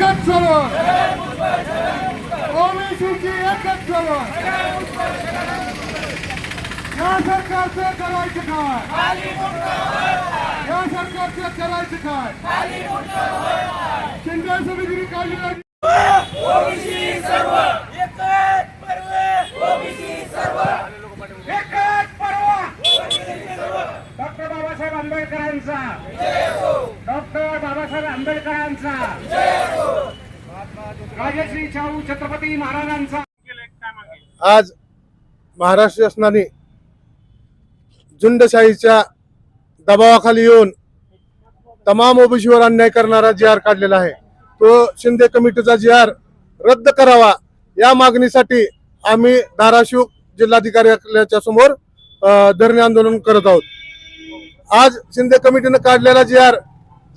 एकच चळवळ ओबीसीची एकच चळवळ या सरकारचं करायचं काय? या सरकारचं करायचं काय? शिंदे समितीने काढलेला डॉक्टर बाबासाहेब आंबेडकरांचा. आंबेडकरांचा. राजश्री शाहू छत्रपती महाराजांचा. आज महाराष्ट्र शासनाने झुंडशाहीच्या दबावाखाली येऊन तमाम ओबीसीवर अन्याय करणारा जी आर काढलेला आहे तो शिंदे कमिटीचा जी आर रद्द करावा या मागणीसाठी आम्ही धाराशिव जिल्हाधिकाऱ्याच्या समोर धरणे आंदोलन करत आहोत. आज शिंदे कमिटीनं काढलेला जी आर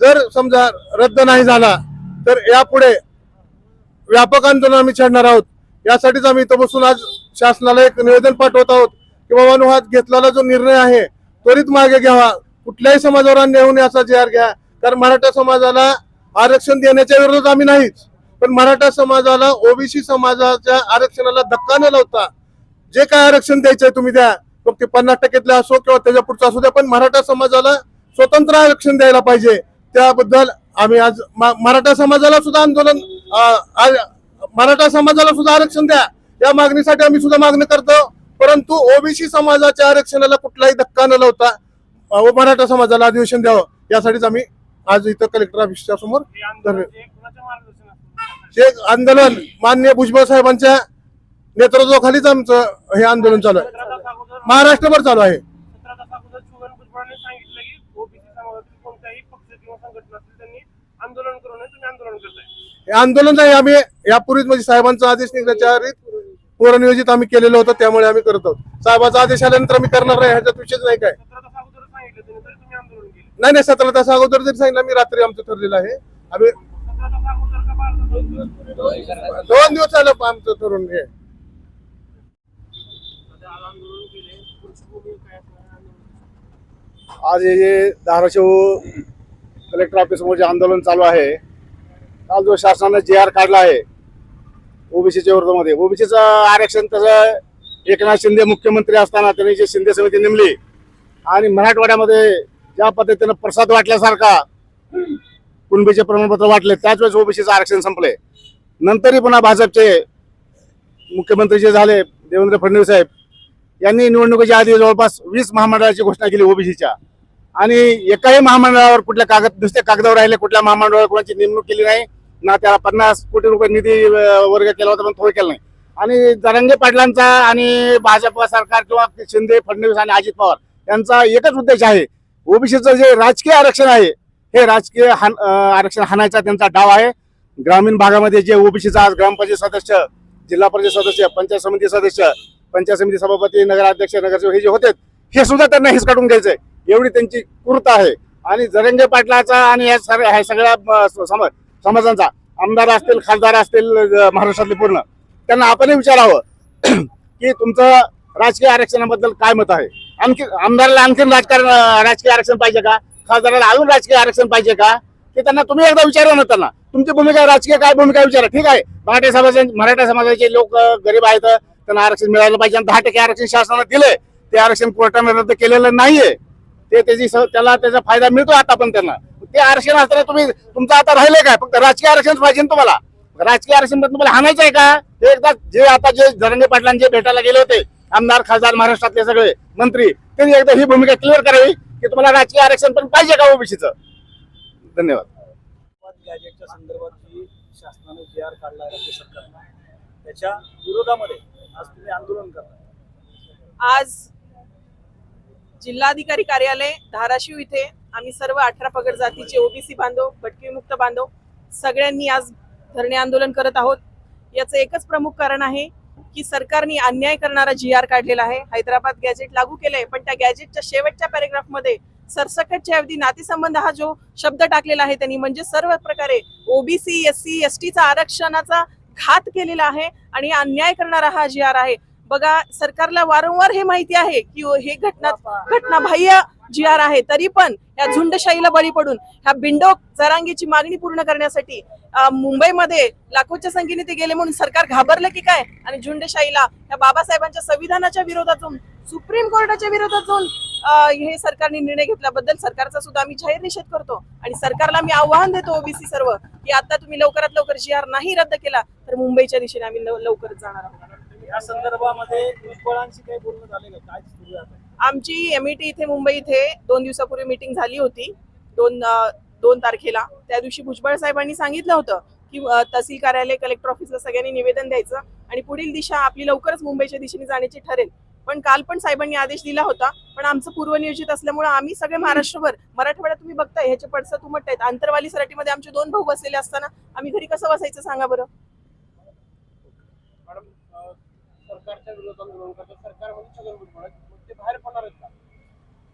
जर समजा रद्द नाही झाला तर यापुढे व्यापक आंदोलन आम्ही छेडणार आहोत. यासाठीच आम्ही इथं बसून आज शासनाला एक निवेदन पाठवत आहोत की बाबा हा घेतलेला जो निर्णय आहे त्वरित मागे घ्यावा. कुठल्याही समाजावर अन्याय होऊन याचा जी घ्या. कारण मराठा समाजाला आरक्षण देण्याच्या विरोधात आम्ही नाहीच. पण मराठा समाजाला ओबीसी समाजाच्या आरक्षणाला धक्का न लावता जे काय आरक्षण द्यायचंय तुम्ही द्या. मग ते पन्नास टक्केतले असो किंवा त्याच्या पुढचं असू द्या पण मराठा समाजाला स्वतंत्र आरक्षण द्यायला पाहिजे. त्याबद्दल आम्ही आज मराठा समाजाला सुद्धा आंदोलन मराठा समाजाला सुद्धा आरक्षण द्या. या मागणीसाठी आम्ही सुद्धा मागणी करतो. परंतु ओबीसी समाजाच्या आरक्षणाला कुठलाही धक्का न लावता व मराठा समाजाला अधिवेशन द्यावं. यासाठीच आम्ही आज इथं कलेक्टर ऑफिसच्या समोर हे आंदोलन माननीय भुजबळ साहेबांच्या नेतृत्वाखालीच आमचं हे आंदोलन चालू आहे. महाराष्ट्रभर चालू आहे सतरा तास अगोदर छगन भुजबळांनी सांगितलं की ओबीसी समाजातील कोणत्याही पक्ष किंवा संघटना असतील त्यांनी आंदोलन करू नये तुम्ही आंदोलन करताय हे आंदोलन नाही आम्ही यापूर्वीच म्हणजे साहेबांचा आदेश निघण्याच्या पूर्वनियोजित आम्ही केलेलं होतं त्यामुळे आम्ही करत आहोत. साहेबाचा आदेश आल्यानंतर आम्ही करणार नाही ह्याच्यात विषयच नाही काय. नाही नाही सतरा तास अगोदर जरी सांगितलं मी रात्री आमचं ठरलेलं आहे. आम्ही दोन दिवस झालं आमचं ठरून हे. आज हे धाराशिव कलेक्टर ऑफिस समोर जे आंदोलन चालू आहे काल जो शासनाने जे आर काढला आहे ओबीसीच्या विरोधामध्ये. ओबीसीचं आरक्षण तसं एकनाथ शिंदे मुख्यमंत्री असताना त्यांनी जी शिंदे समिती नेमली आणि मराठवाड्यामध्ये ज्या पद्धतीनं प्रसाद वाटल्यासारखा कुणबीचे प्रमाणपत्र वाटले त्याच वेळेस ओबीसीचं आरक्षण संपले. नंतरही पुन्हा भाजपचे मुख्यमंत्री जे झाले देवेंद्र फडणवीस साहेब यांनी निवडणुकीच्या आधी जवळपास वीस महामंडळाची घोषणा केली ओबीसीच्या आणि एकाही महामंडळावर कुठल्या कागद नुसत्या कागदावर राहिले कुठल्या महामंडळावर कोणाची नेमणूक केली नाही ना त्याला पन्नास कोटी रुपये निधी वर्ग केला होता पण थोडं केलं नाही. आणि जरंगे पाटलांचा आणि भाजप सरकार किंवा शिंदे फडणवीस आणि अजित पवार यांचा एकच उद्देश आहे. ओबीसीचं जे राजकीय आरक्षण आहे हे राजकीय हान- आरक्षण हाणायचा त्यांचा डाव आहे. ग्रामीण भागामध्ये जे ओबीसीचा आज ग्रामपंचायत सदस्य जिल्हा परिषद सदस्य पंचायत समिती सदस्य पंचायत समिती सभापती नगराध्यक्ष नगरसेवक हे जे होते हे सुद्धा त्यांना हिसकाटून घ्यायचंय एवढी त्यांची कृत आहे. आणि जरंगे पाटलाचा आणि या सग- ह्या सगळ्या समज समाजांचा. आमदार असतील खासदार असतील महाराष्ट्रातले पूर्ण. त्यांना आपणही विचारावं की तुमचं राजकीय आरक्षणाबद्दल काय मत आहे? आणखी आमदाराला आणखीन राजकारण राजकीय आरक्षण पाहिजे का? खासदाराला अजून राजकीय आरक्षण पाहिजे का? ते त्यांना तुम्ही एकदा विचारा ना त्यांना. तुमची भूमिका राजकीय काय भूमिका विचारा. ठीक आहे? मराठा समाजाचे मराठा समाजाचे लोक गरीब आहेत त्यांना आरक्षण मिळालं पाहिजे आणि दहा टक्के आरक्षण शासनाने दिले ते आरक्षण कोर्टाने रद्द केलेलं नाहीये. ते त्याची त्याला त्याचा फायदा मिळतो आता पण त्यांना. ते आरक्षण असताना तुम्ही तुमचं आता राहिले काय? फक्त राजकीय आरक्षण पाहिजे तुम्हाला? राजकीय आरक्षण तुम्हाला हाणायचं आहे का? ते एकदा जे आता जे जरंगे पाटलांचे भेटायला गेले होते आमदार खासदार महाराष्ट्रातले सगळे मंत्री त्यांनी एकदा ही भूमिका क्लिअर करावी की तुम्हाला राजकीय आरक्षण पण पाहिजे का ओबीसीचं? धन्यवाद. गॅजेटच्या संदर्भात जी शासनाने जे आर काढला आहे राज्य सरकारनं. त्याच्या विरोधामध्ये आज तुम्ही आंदोलन करता आज जिल्हाधिकारी कार्यालय धाराशिव इथे आम्ही सर्व अठरा पगड जातीचे ओबीसी बांधव भटकीमुक्त बांधव सगळ्यांनी आज धरणे आंदोलन करत आहोत. याचं एकच प्रमुख कारण आहे की सरकारने अन्याय करणारा जी आर काढलेला आहे. हैदराबाद गॅजेट लागू केलंय पण त्या गॅजेटच्या शेवटच्या पॅरेग्राफमध्ये सरसकटच्या अवधी नातेसंबंध हा जो शब्द टाकलेला आहे त्यांनी म्हणजे सर्व प्रकारे ओबीसी एस सी एस टीचा आरक्षणाचा घात केलेला आहे आणि अन्याय करणारा हा जी आर आहे. बघा सरकारला वारंवार हे माहिती आहे की हे घटना घटना बाह्य जी आर आहे तरी पण या झुंडशाहीला बळी पडून ह्या बिंडोक जरांगीची मागणी पूर्ण करण्यासाठी मुंबईमध्ये लाखोच्या संख्येने ते गेले म्हणून सरकार घाबरलं की काय? आणि झुंडशाहीला या बाबासाहेबांच्या संविधानाच्या विरोधातून सुप्रीम कोर्टाच्या विरोधात जाऊन हे सरकारने निर्णय घेतल्याबद्दल सरकारचा सुद्धा आम्ही जाहीर निषेध करतो. आणि सरकारला मी आव्हान देतो ओबीसी सर्व की आता तुम्ही लवकरात लवकर जी आर नाही रद्द केला तर मुंबईच्या दिशेने आम्ही लव- लवकरच जाणार आहोत. या संदर्भामध्ये काही बोलणं झालेलं काय सुरू आहे आमची एमईटी इथे मुंबई इथे दोन दिवसापूर्वी मीटिंग झाली होती. दोन दोन तारखेला. त्या दिवशी भुजबळ साहेबांनी सांगितलं होतं की तहसील कार्यालय कलेक्टर ऑफिसला सगळ्यांनी निवेदन द्यायचं आणि पुढील दिशा आपली लवकरच मुंबईच्या दिशेने जाण्याची ठरेल. पण काल पण साहेबांनी आदेश दिला होता पण आमचं पूर्वनियोजित असल्यामुळे आम्ही सगळे महाराष्ट्रभर मराठवाड्यात तुम्ही बघताय ह्याचे पडसं तुमट आहेत. आंतरवाली सराटीमध्ये आमचे दोन भाऊ बसलेले असताना आम्ही घरी कसं बसायचं सांगा बरं? सरकारच्या विरोधात आंदोलन ते बाहेर पडणार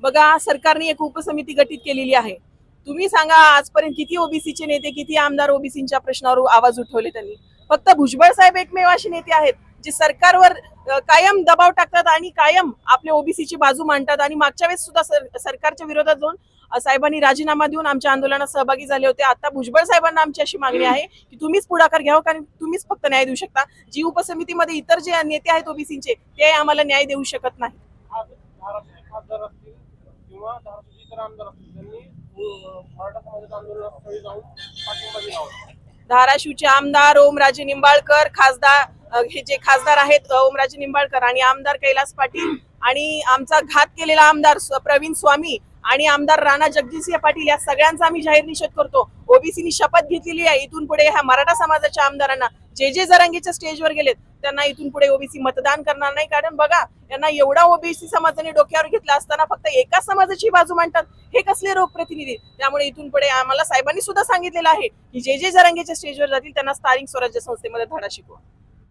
बघा सरकारने एक उपसमिती गठीत केलेली आहे. तुम्ही सांगा आजपर्यंत किती ओबीसीचे नेते किती आमदार ओबीसीच्या प्रश्नावर आवाज उठवले त्यांनी? फक्त भुजबळ साहेब एकमेव असे नेते आहेत जे सरकारवर कायम दबाव टाकतात आणि कायम आपले ओबीसीची बाजू मांडतात. आणि मागच्या वेळेस सुद्धा सर- सरकारच्या विरोधात जाऊन साहेबांनी राजीनामा देऊन आमच्या आंदोलनात सहभागी झाले होते. आता भुजबळ साहेबांना आमची अशी मागणी आहे की तुम्हीच पुढाकार घ्यावं कारण तुम्हीच फक्त न्याय देऊ शकता. जी उपसमितीमध्ये इतर जे नेते आहेत ओबीसीचे ते आम्हाला न्याय देऊ शकत नाही धाराशिव खासदार असतील किंवा धाराशिवचे इतर आमदार असतील त्यांनी मराठा समाजाच्या आंदोलनास्थळी जाऊन पाठिंबा दिला. होता धाराशिवचे आमदार ओमराजे निंबाळकर खासदार हे जे खासदार आहेत ओमराजे निंबाळकर आणि आमदार कैलास पाटील आणि आमचा घात केलेला आमदार प्रवीण स्वामी आणि आमदार राणा जगजितसिंह पाटील या सगळ्यांचा आम्ही जाहीर निषेध करतो. ओबीसीनी शपथ घेतलेली आहे. इथून पुढे ह्या मराठा समाजाच्या आमदारांना जे जे जरांगीच्या स्टेजवर गेलेत त्यांना इथून पुढे ओबीसी मतदान करणार नाही. कारण बघा यांना एवढा ओबीसी समाजाने डोक्यावर घेतला असताना फक्त एकाच समाजाची बाजू मांडतात. हे कसले रोग प्रतिनिधी त्यामुळे इथून पुढे आम्हाला साहेबांनी सुद्धा सांगितलेलं आहे की जे जे जरांगीच्या स्टेजवर जातील त्यांना स्थानिक स्वराज्य संस्थेमध्ये धडा शिकवा.